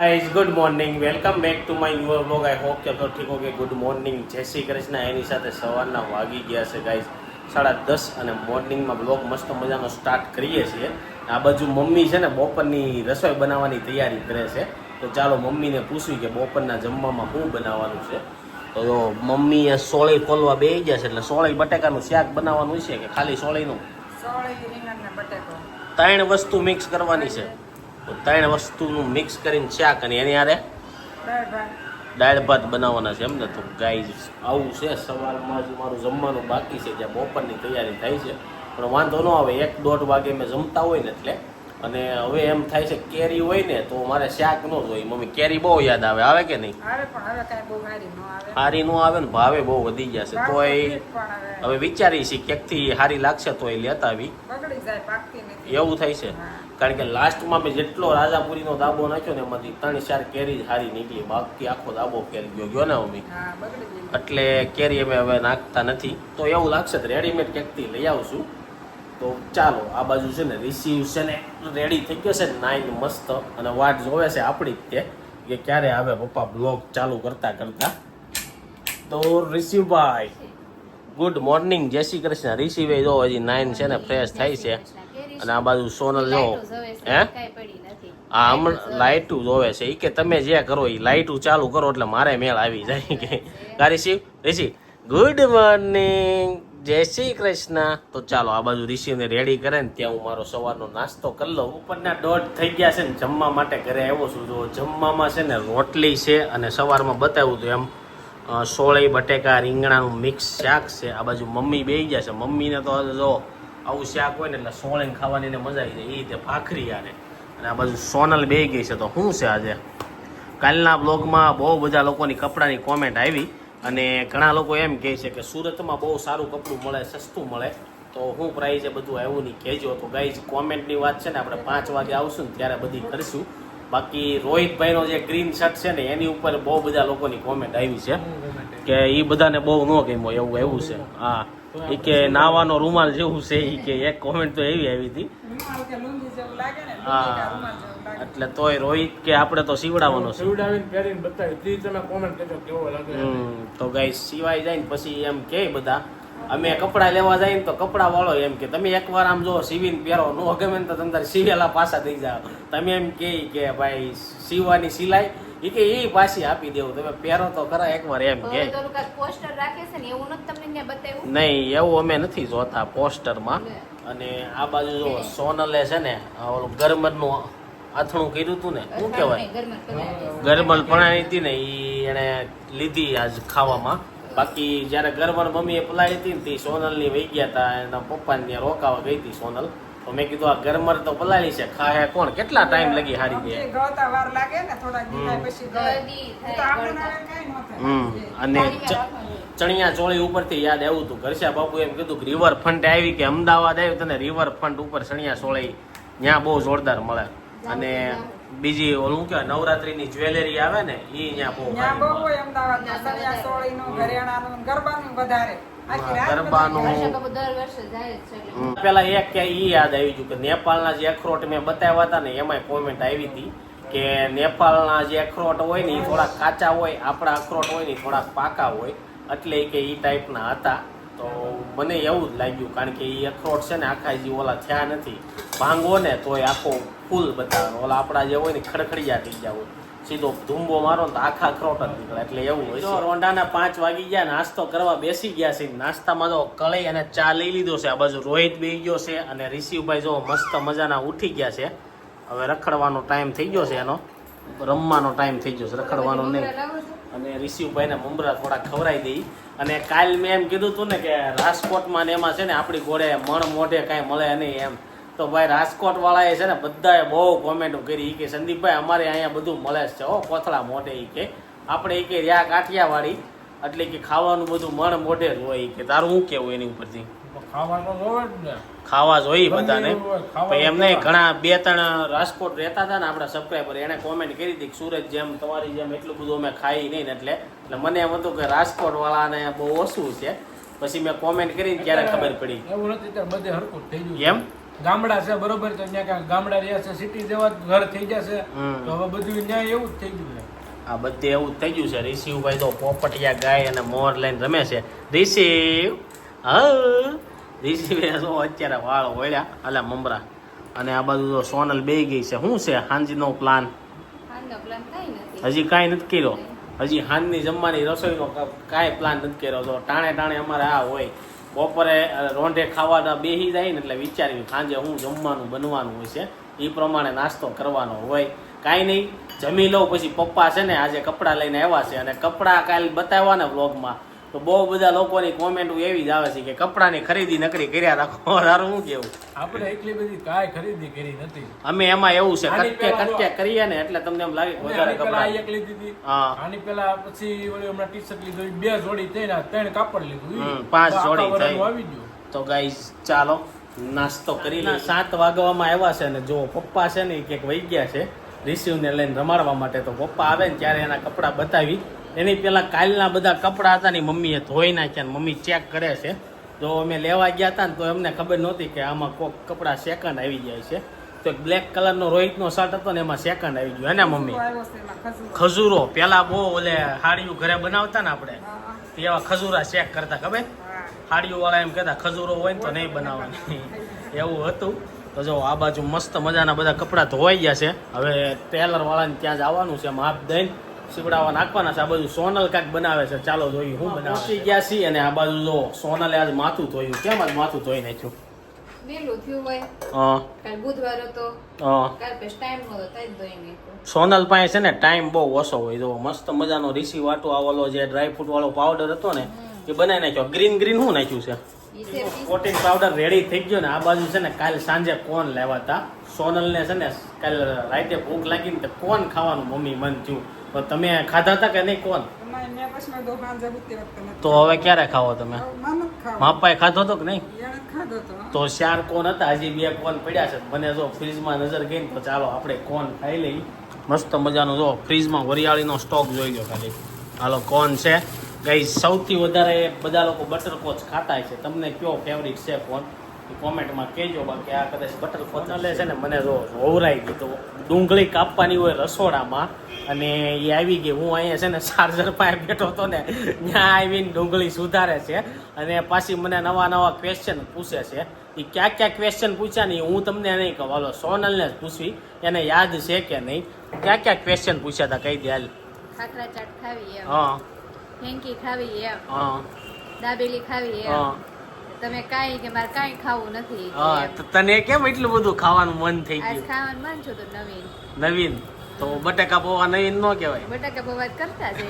Guys good morning welcome back to my new blog I hope કે તો ઠીક હો કે ગુડ મોર્નિંગ જય શ્રી કૃષ્ણ. એની સાથે સવારના વાગી ગયા છે ગાઈઝ સાડા દસ અને મોર્નિંગમાં બ્લોગ મસ્ત મજાનો સ્ટાર્ટ કરીએ છીએ. આ બાજુ મમ્મી છે ને બપોરની રસોઈ બનાવવાની તૈયારી કરે છે. તો ચાલો મમ્મીને પૂછ્યું કે બપોરના જમવામાં શું બનાવવાનું છે. તો મમ્મી મમ્મીએ સોળી ખોલવા બે ગયા છે એટલે સોળી બટેકાનું શાક બનાવવાનું છે કે ખાલી સોળીનું? ત્રણ વસ્તુ મિક્સ કરવાની છે. તો ત્રણ વસ્તુનું મિક્સ કરીને શાક અને એની આરે દાળ ભાત. બનાવવાના છે એમને તો ગાય આવું છે. સવારમાં જ મારું જમવાનું બાકી છે. જ્યાં બપોરની તૈયારી થાય છે. પણ વાંધો ન આવે. એક દોઢ વાગે મેં જમતા હોય ને એટલે અને હવે એમ થાય છે કેરી હોય ને તો મારે શાક ન જોઈએ. મમ્મી કેરી બહુ યાદ આવે. આવે કે નહીં? આવે પણ હવે કાંઈ બહુ હારી ન આવે. હારી નો આવે ને? ભાવે બહુ વધી ગયા છે. તો એ હવે. વિચારી છીએ ક્યાંકથી હારી લાગશે તો એ લેતા આવી. બગડી જાય પાકતી નથી. એવું થાય છે. કારણ કે લાસ્ટમાં મેં જેટલો રાજાપુરીનો દાબો નાખ્યો ને એમાંથી ત્રણ ચાર કેરી જ હારી નીકળી. બાકી આખો દાબો કેરી ગયો. ગયો ને મમ્મી? એટલે કેરી અમે હવે નાખતા નથી. તો એવું લાગશે રેડીમેડ રેડીમેડ ક્યાંકથી લઈ આવશું. તો ચાલો આ બાજુ છે ને રિસીવ છે ને રેડી થઈ ગયો છે નાઈન મસ્ત અને વાટ જોવે છે આપણી જ તે કે ક્યારે આવે પપ્પા બ્લોગ ચાલુ કરતા કરતા તો રિસીવભાઈ ગુડ મોર્નિંગ જય શ્રી કૃષ્ણ રિસીવે જો હજી નાઈન છે ને ફ્રેશ થાય છે અને આ બાજુ સોનલ જો હે આ હમણાં લાઇટું જોવે છે એ કે તમે જે કરો એ લાઇટું ચાલુ કરો એટલે મારે મેળ આવી જાય કે રિસીવ રિશિવ ગુડ મોર્નિંગ જય શ્રી કૃષ્ણ. તો ચાલો, આ બાજુ ઋષિને રેડી કરે ને, ત્યાં હું મારો સવારનો નાસ્તો કરી લઉં. ઉપરના દોઢ થઈ ગયા છે ને, જમવા માટે ઘરે આવ્યો છું. તો જમવામાં છે ને, રોટલી છે અને સવારમાં બતાવ્યું હતું એમ સોળે બટેકા, રીંગણાનું મિક્સ શાક છે. આ બાજુ મમ્મી બેસી ગયા છે. મમ્મીને તો જો આવું શાક હોય ને, એટલે સોળે ખાવાની મજા આવી જાય. એ રીતે ભાખરી યારે અને આ બાજુ સોનલ બે ગઈ છે. તો શું છે આજે? કાલના બ્લોગમાં બહુ બધા લોકોની કપડાની કોમેન્ટ આવી. અને ઘણા લોકો એમ કહે છે કે સુરતમાં બહુ સારું કપડું મળે સસ્તું મળે. તો હું પ્રાઇઝ એ બધું આવ્યું નહીં કહેજો. તો ગાઈઝ કોમેન્ટની વાત છે ને આપણે પાંચ વાગે આવશું ને ત્યારે બધી કરીશું. બાકી રોહિતભાઈનો જે ગ્રીન શર્ટ છે ને એની ઉપર બહુ બધા લોકોની કોમેન્ટ આવી છે કે એ બધાને બહુ ન ગમ્યો એવું એવું છે. હા. એ કે નાવાનો રૂમાલ જેવું છે એ કે એક કોમેન્ટ તો એવી આવી હતી. રૂમાલ કે લુંગી જેવું લાગે ને લુંગી હા. એટલે તોય રોહિત કે આપણે તો સીવડાવવાનો છે. સીવડાવીને પહેરીને બતાવી પ્લીઝ તમે કોમેન્ટ કરજો કેવો લાગે. તો ગાઈ સિવાય જાય ને પછી એમ કે બધા અમે કપડા લેવા જાય ને તો કપડા વાળો એમ કે તમે એકવાર આમ જો સીવીને પહેરો નો ગમે ને તો તમે તારે સીવેલા પાછા થઈ જાવ તમે એમ કે કે ભાઈ સીવાની સિલાઈ. એ કે એ પાછી આપી દેવું. તમે પહેરો તો ખરા એકવાર એમ કે. પોસ્ટર રાખે છે ને એવું નથી તમને બતાવ્યું? નહીં એવું અમે નથી જોતા પોસ્ટરમાં. અને આ બાજુ જો સોનલે છે ને ઓલું ગરમરનું આથણું કર્યું હતું ને? શું કહેવાય. ગરમલ પણાણી હતી. ને એ એને લીધી આજ ખાવામાં. બાકી જ્યારે ગરમલ મમ્મીએ પલાળી હતી ને તે સોનલની વહી ગયા હતા એના પપ્પાને ત્યાં રોકાવા ગઈ હતી સોનલ. તો મેં કીધું આ ગરમર તો પલાળી છે ખાહે કોણ? કેટલા ટાઈમ લગી હારી દે જે વાર લાગે ને પછી. હમ. અને ચ- ચણિયા ચોળી ઉપરથી યાદ આવ્યું હતું ઘરસા બાપુ એમ કીધું કે રિવર ફ્રન્ટ આવી કે અમદાવાદ આવ્યું તને રિવર ફ્રન્ટ ઉપર ચણિયા ચોળી ત્યાં બહુ જોરદાર મળે. અને બીજી ઓલું કે નવરાત્રીની જ્વેલરી આવે ને એ અહીંયા બહુ ત્યાં બહુ. હોય અમદાવાદમાં ચણિયા ચોળીનું, ઘરેણાનું, ગરબાનું વધારે. પેલા એક કે ઈ યાદ આવી ગયું કે નેપાળના જે અખરોટ મેં બતાવ્યા હતા ને એમાં કોમેન્ટ આવી હતી કે નેપાળના જે અખરોટ હોય ને એ થોડાક કાચા હોય આપણા અખરોટ હોય ને થોડાક પાકા હોય એટલે કે એ ટાઈપના હતા. તો મને એવું જ લાગ્યું કારણ કે એ અખરોટ છે ને આખા જે ઓલા થયા નથી. ભાંગો ને તોય આખો ફૂલ બતાવે. ઓલા આપણા જે હોય ને ખડખડિયા થઈ ગયા હોય. સીધો ધૂંબો મારો ને તો આખા ખરોટ જ નીકળે. એટલે એવું હોય જો રોંડાના પાંચ વાગી ગયા, નાસ્તો કરવા બેસી ગયા છે. નાસ્તામાં તો કળી અને ચા લઈ લીધો છે. આ બાજુ રોહિત બેસી ગયો છે અને ઋષિભાઈ જો મસ્ત મજાના ઉઠી ગયા છે. હવે રખડવાનો ટાઈમ થઈ ગયો છે એનો. રમવાનો ટાઈમ થઈ ગયો છે. રખડવાનો નહીં. અને ઋષિભાઈને મમરા થોડા ખવડાવી દઈ. અને કાલ મેં એમ કીધું હતું ને કે રાજકોટમાં ને એમાં છે ને આપણી ઘોડે મણ મોઢે કાંઈ મળે નહીં એમ. તો ભાઈ રાજકોટ વાળાએ છે ને બધાએ બહુ કોમેન્ટો કરી. કે સંદીપભાઈ અમારે અહીંયા બધું મળે છે હો કોથળા મોઢે. એ કે આપણે એ કે રહ્યા કાઠિયાવાડી. એટલે કે ખાવાનું બધું મણ મોઢે જ હોય. કે તારું શું કેવું એની ઉપરથી? ખાવા જોઈએ બધાને. એવું પણ એમ નહીં ઘણા બે ત્રણ રાજકોટ રહેતા હતા ને આપણા સબસ્ક્રાઈબર એને કોમેન્ટ કરી હતી કે સુરત જેમ તમારી જેમ એટલું બધું અમે ખાઈ નહીં ને એટલે. એટલે મને એમ હતું કે રાજકોટ વાળાને બહુ ઓછું છે. પછી મેં કોમેન્ટ કરીને ક્યારે ખબર પડી. એવું નથી બધે હરખું થઈ ગયું એમ? ગામડા છે બરોબર તો ત્યાં ક્યાં ગામડા રહ્યા છે સિટી જેવા ઘર થઈ જશે. હમ. તો હવે બધું ન્યાય એવું જ થઈ ગયું છે. આ બધે એવું જ થઈ ગયું છે. ઋષિભાઈ તો પોપટિયા ગાય અને મોર લઈને રમે છે. ઋષિ હા. ઋષિભાઈ તો અત્યારે વાળ વળ્યા અલા મમરા. અને આ બાજુ તો સોનલ બે ગઈ છે. શું છે હાંજનો પ્લાન. હજી કાંઈ નથી કર્યો. હજી હાંજની જમવાની રસોઈનો કાંઈ પ્લાન નથી કર્યો. તો ટાણે ટાણે અમારે આ હોય. બપોરે રોંઢે ખાવાના બેસી જાય ને એટલે વિચાર્યું સાંજે હું જમવાનું, બનવાનું હોય છે. એ પ્રમાણે નાસ્તો કરવાનો હોય. કાંઈ નહીં, જમી લઉં, પછી પપ્પા છે ને આજે કપડાં લઈને આવ્યા છે અને કપડાં કાલ બતાવ્યા ને વ્લોગમાં. તો બહુ બધા લોકોની કોમેન્ટ એવી જ આવે છે કે કપડાની ખરીદી નકરી કર્યા રાખો. તારું શું કેવું આપણે એટલી બધી કાંઈ ખરીદી કરી નથી. અમે એમાં એવું છે કટકે કટકે કરીએ ને એટલે તમને એમ લાગે વધારે કપડા એક લીધી હતી. હા. આની પહેલા પછી ઓલી હમણાં ટી શર્ટ લીધું બે જોડી થઈને ત્રણ કાપડ લીધું પાંચ જોડી થઈ. તો ગાઈસ ચાલો નાસ્તો કરી લઈએ. સાત વાગવામાં આવ્યા છે ને જો પપ્પા છે ને કંઈક વહી ગયા છે રિસીવને લઈને રમાડવા માટે. તો પપ્પા આવે ને ત્યારે એના કપડાં બતાવી. એની પહેલાં કાલના બધા કપડાં હતા ને મમ્મીએ ધોઈ નાખ્યા ને મમ્મી ચેક કરે છે. જો અમે લેવા ગયા હતા ને તો એમને ખબર નહોતી કે આમાં કોક કપડાં સેકન્ડ આવી જાય છે. તો એક બ્લેક કલરનો રોહિતનો શર્ટ હતો ને એમાં સેકન્ડ આવી ગયો. એને મમ્મી? ખજૂર. પેલા બહુ ઓલે હાડિયું ઘરે બનાવતા ને આપણે એવા ખજૂરા ચેક કરતા ખબર? હા. વાળા એમ કહેતા ખજૂરો હોય ને તો નહીં બનાવવાની. એવું હતું. તો જો આ બાજુ મસ્ત મજાના બધા કપડાં ધોવાઈ ગયા છે. હવે ટેલર વાળાને ત્યાં આવવાનું છે માપ દઈને. સીવડાવવા નાખવાના છે. આ બાજુ સોનલ કાંઈક બનાવે છે. ચાલો જોઈએ હું બનાવે પહોંચી ગયા છીએ અને આ બાજુ જો સોનલે આજ માથું ધોયું. કેમ આજ માથું ધોઈ નાખ્યું. સોનલ પાસે છે ને ટાઈમ બહુ ઓછો હોય. જો મસ્ત મજાનો રીસી વાટો આવેલો જે ડ્રાયફ્રૂટ વાળો પાવડર હતો ને એ બનાવી નાખ્યો. ગ્રીન ગ્રીન શું નાખ્યું છે? પ્રોટીન પાવડર રેડી થઈ ગયો ને આ બાજુ છે ને કાલ સાંજે કોન લેવાતા? સોનલને છે ને કાલ રાતે ભૂખ લાગી ને તો કોન ખાવાનું મમ્મી મન થયું? તો તમે ખાધા હતા કે નહીં જવું તે હવે ક્યારે ખાવો તમે. માપાએ ખાધો હતો કે નહીં? તો, શ્યાર ચાર કોન હતા? હજી બે કોન પડ્યા છે. મને જો ફ્રીજમાં નજર ગઈ ને તો ચાલો આપણે કોન ખાઈ લઈ. મસ્ત મજાનો જો ફ્રીજમાં વરિયાળીનો સ્ટોક જોઈ ગયો ખાલી. હાલો કોન છે? ગઈ સૌથી વધારે બધા લોકો બટરકોચ ખાતા છે. તમને કયો ફેવરિટ છે કોન કોમેન્ટમાં કહેજો બાકી આ કદાચ બટરકોચ લે છે. ને મને જો ઓવરાઈ ગયું તો ડુંગળી કાપવાની હોય રસોડામાં અને એ આવી ગઈ. હું અહીંયા છે ને ચાર્જર પાસે બેઠો હતો ને ત્યાં આવીને ડુંગળી સુધારે છે અને પાછી મને નવા નવા ક્વેશ્ચન પૂછે છે. એ ક્યાં ક્યાં ક્વેશ્ચન પૂછ્યા ને ઈ હું તમને નહીં કહું. હાલો સોનલને જ પૂછવી. એને યાદ છે કે નહીં? ક્યાં ક્યાં ક્વેશ્ચન પૂછ્યા હતા? કઈ દે હાલ. ખાખરા ચાટ ખાવી હા. ફેંકી ખાવી હા. દાબેલી ખાવી હા. તમે કાઈ કે મારે કાઈ ખાવું નથી હા તો તને કેમ એટલું બધું ખાવાનું મન થઈ આજ ગયું? ખાવાનું મન છું તો નવીન. નવીન? તો બટાકા પૌવા નવીન નો કહેવાય. બટાકા પૌવા કરતા છે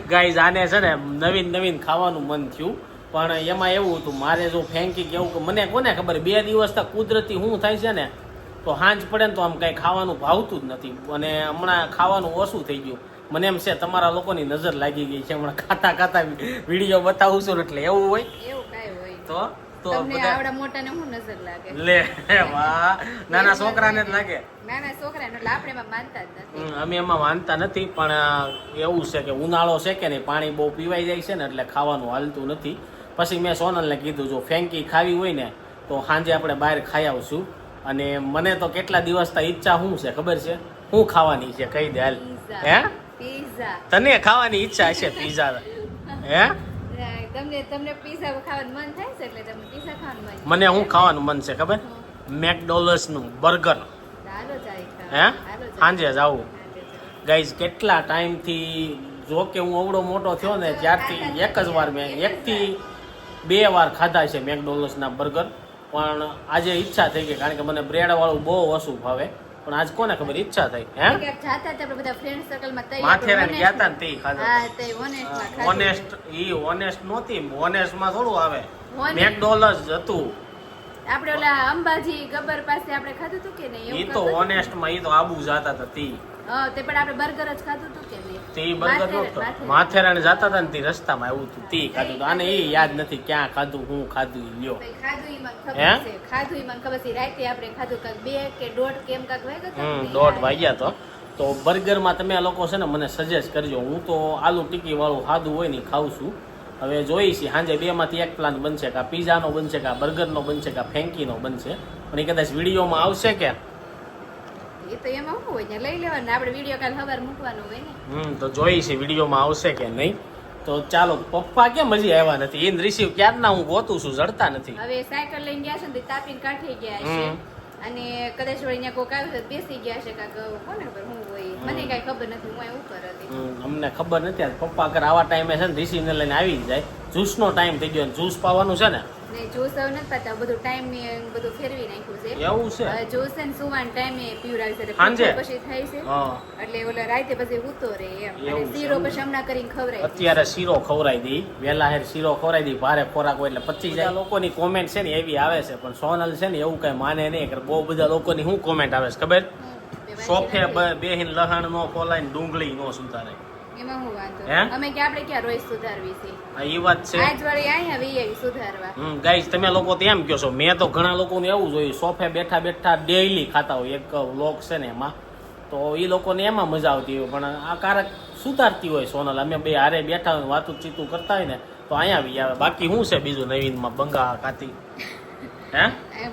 ગાઈઝ આને છે ને નવીન નવીન ખાવાનું મન થયું. પણ એમાં એવું હતું મારે જો ફેંકી કેવું કે મને કોને ખબર બે દિવસ તક કુદરતી શું થાય છે ને તો સાંજ પડે ને તો આમ કાંઈ ખાવાનું ભાવતું જ નથી. અને હમણાં ખાવાનું ઓછું થઈ ગયું. મને એમ છે તમારા લોકોની નજર લાગી ગઈ છે. હમણાં ખાતા ખાતા વીડિયો બતાવું છું એટલે એવું હોય? એવું કાંઈ હોય તો? તો આવડા મોટાને શું નજર લાગે? લે વાહ. નાના છોકરાને જ લાગે? નાના છોકરાને એટલે આપણે એમાં માનતા જ નથી. હમ, અમે એમાં માનતા નથી પણ એવું છે કે ઉનાળો છે કે નહીં પાણી બહુ પીવાઈ જાય છે ને એટલે ખાવાનું હાલતું નથી. પછી મેં સોનલને કીધું જો ફેંકી ખાવી હોય ને તો સાંજે આપણે બહાર ખાઈ આવશું. અને મને તો કેટલા દિવસથી ઈચ્છા શું છે ખબર છે? શું ખાવાની છે કહી દે હાલ. હે? તને ખાવાની ઈચ્છા હશે પીઝા હે? તમને તમને પીઝા ખાવાનું મન થાય છે એટલે તમને પીઝા ખાવાનું મન મને શું ખાવાનું મન છે ખબર? મેકડોનલ્ડ્સનું બર્ગર. હાલો હે? સાંજે જ આવું. ગાઈઝ કેટલા ટાઈમથી જો કે હું અવડો મોટો થયો ને ત્યારથી એક જ વાર મેં એકથી બે વાર ખાધા છે મેકડોનલ્ડ્સના બર્ગર. પણ આજે ઈચ્છા થઈ ગઈ કારણ કે મને બ્રેડ વાળું બહુ ઓછું ભાવે. પણ આજ કોને ખબર? ઈચ્છા થઈ હે? ક્યાંક જાતા હતા આપણે બધા ફ્રેન્ડ સર્કલમાં તઈ માથેરાન આપણે ગયા ને તે ખાધા. હા તે ઓનેસ્ટમાં ઓનેસ્ટ ઈ ઓનેસ્ટ નહોતી ઓનેસ્ટમાં થોડું આવે. મેકડોનલ્ડ હતું. આપણે ઓલા અંબાજી ગબ્બર પાસે આપણે ખાધું હતું કે નહીં? ઈ તો ઓનેસ્ટમાં ઈ તો આબુ જાતા હતા તી. તે પણ આપણે બર્ગર જ ખાધું હતું કે નહીં? તે બર્ગર નહોતો. માથેરાન જતા હતા ને તે રસ્તામાં એવું હતું તે ખાધું. આને એ યાદ નથી ક્યાં ખાધું હું ખાધું લ્યો. ખાધું ઈ મને ખબર છે. ખાધું ઈ મને ખબર છે. રાતે આપણે ખાધું કાંઈક બે કે દોઢ કેમ કાક વાગ્યા હમ દોઢ વાગ્યા તો. તો બર્ગરમાં તમે લોકો છે ને મને સજેસ્ટ કરજો. હું તો આલુ ટીકી વાળું ખાધું હોય ને ખાઉં છું. હવે જોઈ છીએ સાંજે બેમાંથી એક પ્લાન બનશે કે આ પીઝાનો બનશે કા બર્ગરનો બનશે કા ફેંકીનો બનશે. પણ એ કદાચ વિડીયોમાં આવશે કે? એ તો એમાં શું હોય ને લઈ લેવાનું આપણે વીડિયો કાલ ખબર મૂકવાનું હોય ને. હમ તો જોઈ છે વિડીયોમાં આવશે કે નહીં. તો ચાલો પપ્પા કેમ હજી આવ્યા નથી? એને રિસીવ ક્યારના હું ગોતું છું જડતા નથી. હવે સાયકલ લઈને ગયા છે ને તાપીને કાઢી ગયા છે. અને કદાચ વળી અહીંયા કોક આવ્યું બેસી ગયા છે કાંક કોને ખબર હું હોય. મને કાંઈ ખબર નથી હું અહીં ઉપર હતી અમને ખબર નથી પપ્પા ઘર આવા ટાઈમે છે ને રિસીવને લઈને આવી જાય. જ્યુસનો ટાઈમ થઈ ગયો જ્યુસ પાવાનું છે ને ને હવે નથી પાતા બધું ટાઈમ ને બધું ફેરવી નાખ્યું છે. એવું છે? હવે ને સુવાન ટાઈમે પીવડાવી છે સાંજે? પછી થાય છે. એટલે ઓલા રાતે પછી ઉતો રે એમ. અને શીરો પછી હમણાં કરીને ખવડાવી અત્યારે શીરો ખવરાઈ દી વેલા હેર શીરો ખવરાઈ દી ભારે ખોરાક હોય એટલે પચી જાય. લોકોની કોમેન્ટ છે ને એવી આવે છે પણ સોનલ છે ને એવું કઈ માને નહીં કે બહુ બધા લોકોની શું કોમેન્ટ આવે છે ખબર? સોફે બેહીન લહણ નો ખોલાય ડુંગળી નો સુધારે એમાં હું વાંધો અમે કે આપણે ક્યાં રોજ સુધારવી છે? આ વાત છે. આજ વળી અહીંયા વી આવી સુધારવા. હમ ગાઈસ તમે લોકો તો એમ કહો છો મેં તો ઘણા લોકોને એવું જોયું સોફે બેઠા બેઠા ડેઈલી ખાતા હોય એક વ્લોગ છે ને એમાં. તો એ લોકોને એમાં મજા આવતી હોય પણ આ કારક સુધારતી હોય સોનલ. અમે બે હારે બેઠા હોય વાતું ચીતું કરતા હોય ને તો અહીંયા આવી આવે. બાકી શું છે બીજું નવીનમાં બંગા કાતી. હે?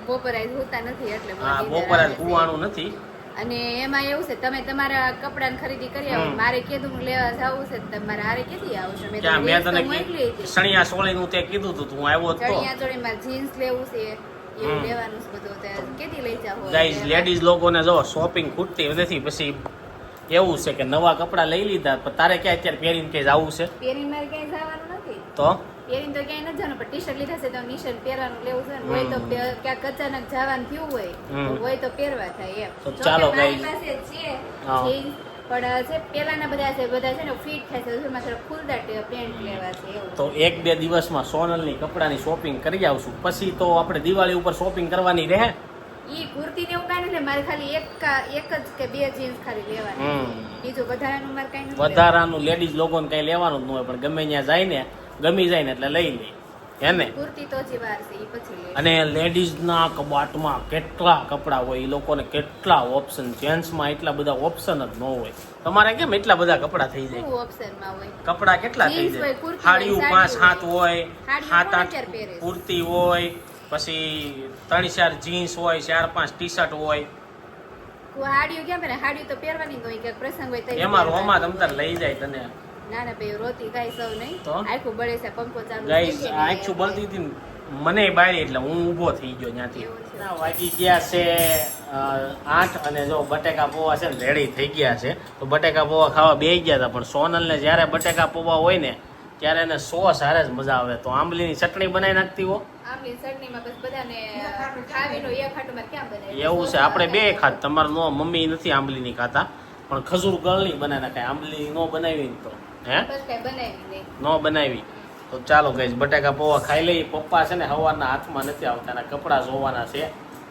બપોરે નથી એટલે હા બપોરે કુવાનું નથી. અને એમાં એવું છે તમે તમારા કપડાં ખરીદી કરી આવો. મારે કીધું હું લેવા જવું છે. તમારે હારે ક્યાંથી આવશો મેં તને સણિયા સોળીનું તે કીધું તું તું આવ્યો તો. સણિયા સોળી માં જીન્સ લેવું છે એવું લેવાનું છે બધું. તો કેથી લઈ જાવ ગાઈઝ લેડીઝ લોકોને જો શોપિંગ ખૂટતી નથી પછી એવું છે કે નવા કપડા લઈ લીધા પણ તારે ક્યાં અત્યારે પહેરીને ક્યાંય જવું છે? પહેરીને મારે ક્યાંય જવાનું નથી. તો? પહેરીને તો ક્યાંય નથી જવાનું પણ ટી શર્ટ લીધા છે તો નિશાન પહેરવાનું લેવું છે ને હોય તો ક્યાંક અચાનક જવાનું થયું હોય હોય તો પહેરવા થાય એમ. ચાલો મારી. પાસે છે પણ છે પેલાના બધા છે બધા છે ને ફિટ થાય છે મારે ખુલતા પેન્ટ લેવા છે એવું. તો એક બે દિવસમાં સોનલની કપડાની શોપિંગ કરી આવશું. પછી તો આપણે દિવાળી ઉપર શોપિંગ કરવાની રહે. ઈ કુર્તી ને એવું કાંઈ નથી મારે ખાલી એક એક જ કે બે જીન્સ ખાલી લેવાની. બીજું વધારાનું મારે કાંઈ વધારાનું લેડીઝ લોકોને કઈ લેવાનું જ ન હોય પણ ગમે ત્યાં જાય ને ગમી જાય ને એટલે લઈ લે. એને અને લેડીઝના કબાટમાં કેટલા કપડાં હોય એ લોકોને કેટલા ઓપ્શન જેન્ટ્સમાં એટલા બધા ઓપ્શન જ ન હોય. તમારે કેમ એટલા બધા કપડાં થઈ જાય? કપડાં કેટલા થઈ જાય? હાડિયું સાડીઓ પાંચ હાથ સાત હોય સાત આઠ? કુર્તી હોય પછી ત્રણ ચાર જીન્સ હોય ચાર પાંચ ટી શર્ટ હોય હાડીઓ ક્યાં પહેરે? હાડીઓ તો પહેરવાની હોય કે પ્રસંગ હોય એમાં રોમા રોમાં તમતાર લઈ જાય તને. ના ના ભાઈ રોતી કાંઈ સૌ નહીં. આખું બળે છે પંખો ચાલુ ગાઈસ થઈ જાય ને આખું બળતી હતી મને બાળી એટલે હું ઊભો થઈ ગયો ત્યાંથી. વાગી ગયા છે આઠ અને જો બટેકા પૌવા છે ને રેડી થઈ ગયા છે. તો બટેકા પૌવા ખાવા બે ગયા હતા પણ સોનલને જ્યારે બટેકા પૌવા હોય ને ત્યારે એને સોસ હારે જ મજા આવે. તો આંબલીની ચટણી બનાવી નાખતી હો. એવું છે આપણે બે ખાત. તમારે નો મમ્મી નથી આંબલીની ખાતા. પણ ખજૂર ગળની બનાવી નાખાય. આંબલી નો બનાવી તો. હે? નો બનાવી. તો ચાલો ગઈ બટાકા પૌવા ખાઈ લઈ પપ્પા છે ને હવાના હાથમાં નથી આવતા એના કપડાં જોવાના છે.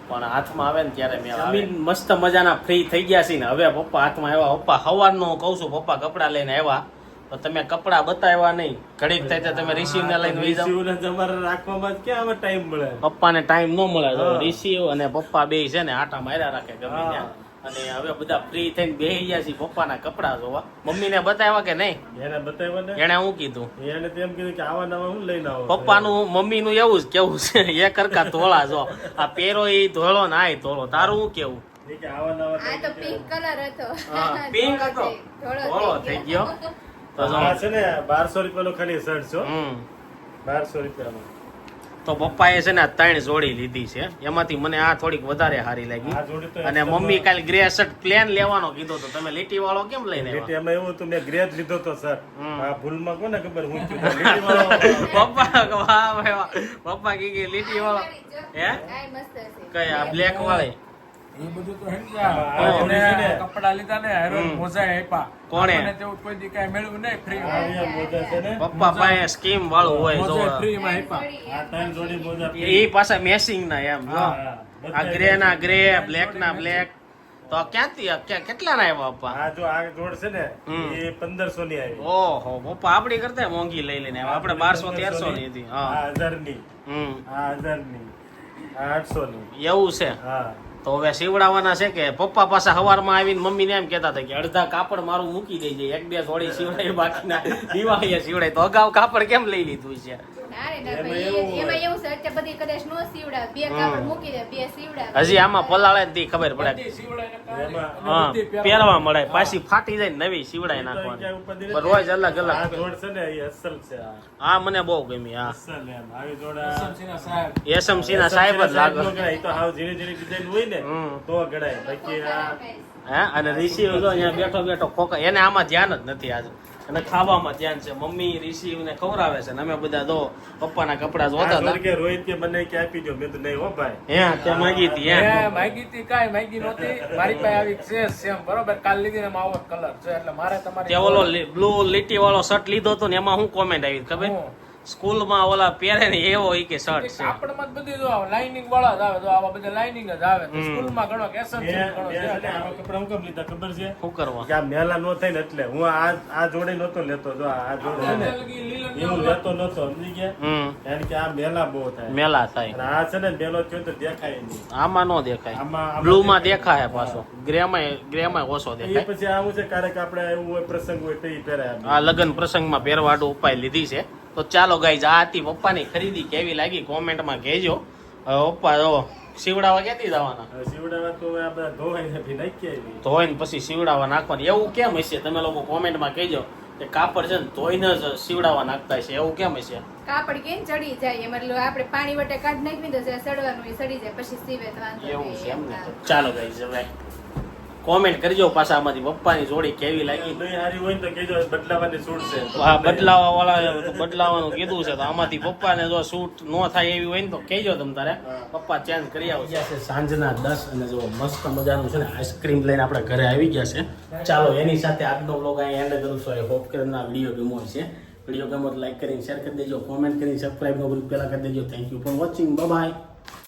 પણ હાથમાં આવે ને ત્યારે મેં જમીન મસ્ત મજાના ફ્રી થઈ ગયા છે ને. હવે પપ્પા હાથમાં આવ્યા. પપ્પા હવારનો હું કહું છું પપ્પા કપડાં લઈને આવ્યા. તો તમે કપડાં બતાવ્યા નહીં. ઘડીક થાય તો તમે રિસીવ ને લઈને વહી જાઓ. રિસીવને તમારે રાખવામાં ક્યાં હવે ટાઈમ મળે? પપ્પાને ટાઈમ ન મળે. રિસીવ અને પપ્પા બે છે ને આટા માર્યા રાખે ગમે ત્યાં. અને હવે બધા ફ્રી થઈને બેહી ગયા છે પપ્પાના કપડા જોવા મમ્મીને બતાવ્યા કે નહીં? એને બતાવ્યા ને? એણે હું કીધું? એને તેમ કીધું કે આવા નવા હું લઈને આવો પપ્પાનું મમ્મીનું એવું જ કેવું છે. એ કરકા ધોળા જો. આ પેરો એ ધોળો ના એ ધોળો. તારું હું કેવું? બારસો રૂપિયા આવા નવા આ તો પિંક કલર હતો. હા, pink ધોળો થઈ- ધોળો ધોળો થઈ ગયો. તો જો. આ છે ને બારસો રૂપિયાનો ખાલી શર્ટ છો હમ. બારસો રૂપિયાનો. તો પપ્પાએ છે ને આ ત્રણ જોડી લીધી છે. એમાંથી મને આ થોડીક વધારે સારી લાગી. આ જોડી તો અને મમ્મી કાલે ગ્રે શર્ટ પ્લેન લેવાનો કીધો તો તમે લીટી વાળો કેમ લઈને આવ્યા? લીટી એમાં એવું હતું મેં ગ્રેસ લીધો તો સર હમ. આ ભૂલમાં કોને ખબર હું થયું તો લીટી વાળો પપ્પા વાહ વાહ. પપ્પા કી કે લીટી વાળો. હે? કઈ આ બ્લેક વાળી? એ બધું તો સમજ્યા. જોડી છે ને. કપડા લીધા ને હેરોન મોજા આપ્યા. કોણે? આપણને તેવું કોઈ દી કાંઈ મળ્યું નહીં free મોજા છે ને? પપ્પા પાસે સ્કીમ વાળું હોય જો મોજા માં આપ્યા. આ ત્રણ જોડી મોજા એ પાછા મેસિંગ ના એમ જો. હા, હા. આ ગ્રે ના ગ્રે બ્લેક ના બ્લેક તો આ ક્યાંથી કેટલા ના આવ્યા પપ્પા? આ જો આ જોડ છે ને હમ. એ પંદરસો ની આવી. ઓહો પપ્પા આપડી કરતા મોંઘી લઈ લઈને આવ્યા. આપણે બારસો તેરસો ની હતી હા. હજારની હમ. હા હજારની આઠસો ની એવું છે. હા. તો હવે સીવડાવવાના છે કે પપ્પા પાસે સવારમાં આવીને મમ્મીને એમ કહેતા હતા કે અડધા કાપડ મારું મૂકી દેજે, એક બે થોડી સીવડાય બાકીના. દિવાળીએ સીવડાય. તો અગાઉ કાપડ કેમ લઈ લીધું છે? ના રે ના ભાઈ એ- એમાં એવું છે અત્યારે બધી કદાચ નો સીવડાવે. બે કાપડ મૂકી દે બે સીવડાવે. હજી આમાં પલાળે ને તી ખબર પડે. હા પહેરવા. મળે પાછી ફાટી જાય ને નવી સીવડાય નાખવાની. રોજ અલગ અલગ. જોડ છે ને એ અસલ છે આ. આ મને બહુ ગમી હા. અસલ એમ. આવી જોડ આ- એસએમસીના સાહેબ. એસએમસી ના સાહેબ જ લાગે. હે? અને ઋષિ બેઠો બેઠો ખોકા એને આમાં ધ્યાન જ નથી આજે. અને ખાવામાં ધ્યાન છે. મમ્મી ઋષિ ને ખવડાવે છે ને અમે બધા દો પપ્પાના કપડા જોતા હતા કે રોહિત કે મને કે આપી દો મેં તો નહીં હો ભાઈ. હે તે માંગી હતી હે. માંગી હતી કાંઈ માગી નહોતી. મારી પાસે આવી છે સેમ બરોબર? કાલ લીધી ને આવો કલર છે. એટલે મારે તમારી તે ઓલો બ્લુ લીટી વાળો શર્ટ લીધો હતો ને એમાં હું કોમેન્ટ આવી ખબર. સ્કૂલમાં ઓલા પહેરે ને એવો ઈ કે શર્ટ છે. જ બધી જો લાઇનિંગ વાળા જ આવે તો આવા બધા લાઇનિંગ જ આવે સ્કૂલમાં ઘણો કેસર છે ઘણો છે. આવા કપડા હું કેમ લીધા ખબર છે? શું કરવા? કે આ મેલા નો થાય ને એટલે હું આ આ જોડે નતો લેતો જો આ જોડે ને એવું લેતો નતો સમજી ગયા? કારણ કે આ મેલા બહુ થાય. મેલા થાય. અને આ છે ને મેલો થયો તો દેખાય નહીં. આમાં નો દેખાય. આમાં બ્લુ માં દેખાય પાછો. ગ્રેમાય ગ્રેમાય ઓછો એ દેખાય. પછી આવું છે કે આપણે એવું હોય પ્રસંગ હોય તો ઈ પહેરાય. આ લગ્ન પ્રસંગમાં પહેરવાડો ઉપાય લીધી છે. તો ચાલો ગાઈઝ આ હતી પપ્પાની ખરીદી કેવી લાગી? કોમેન્ટમાં કહેજો. હવે પપ્પા જો શિવડાવા ક્યાંથી જવાના? શિવડાવા તો આ બધા ધોવાઈ ને નાખી ધોઈને પછી શિવડાવા નાખવાની. એવું કેમ હશે? તમે લોકો કોમેન્ટમાં કહેજો કે કાપડ છે ને ધોઈને જ શિવડાવા નાખતા હશે. એવું કેમ હશે? કાપડ કેમ ચડી જાય? મતલબ આપણે પાણી વટે કાઢી નાખી તો જે સડવાનું એ સડી જાય પછી સીવે તો એવું છે એમ ને. ચાલો ગાઈઝ હવે કોમેન્ટ કરજો પાછા આમાંથી પપ્પાની જોડી કેવી લાગી? નહીં હારી હોય ને તો કહેજો બદલાવાની છૂટ છે. આ બદલાવા વાળા બદલાવાનું કીધું છે તો આમાંથી પપ્પાને જો શૂટ ન થાય એવી હોય ને તો કહેજો તમ તારે. પપ્પા ચેન્જ કરી આવશે છે સાંજના દસ અને જો મસ્ત મજાનું છે ને આઈસ્ક્રીમ લઈને આપણે ઘરે આવી ગયા છે. ચાલો એની સાથે આજનો બ્લોગ અહીં એન્ડ કરું છું. હોપ કરીને આ વીડિયો ગમો છે વીડિયો ગમો તો લાઈક કરીને શેર કરી દેજો કોમેન્ટ કરીને સબસ્ક્રાઈબ નો પહેલા કરી દેજો. Thank you for watching bye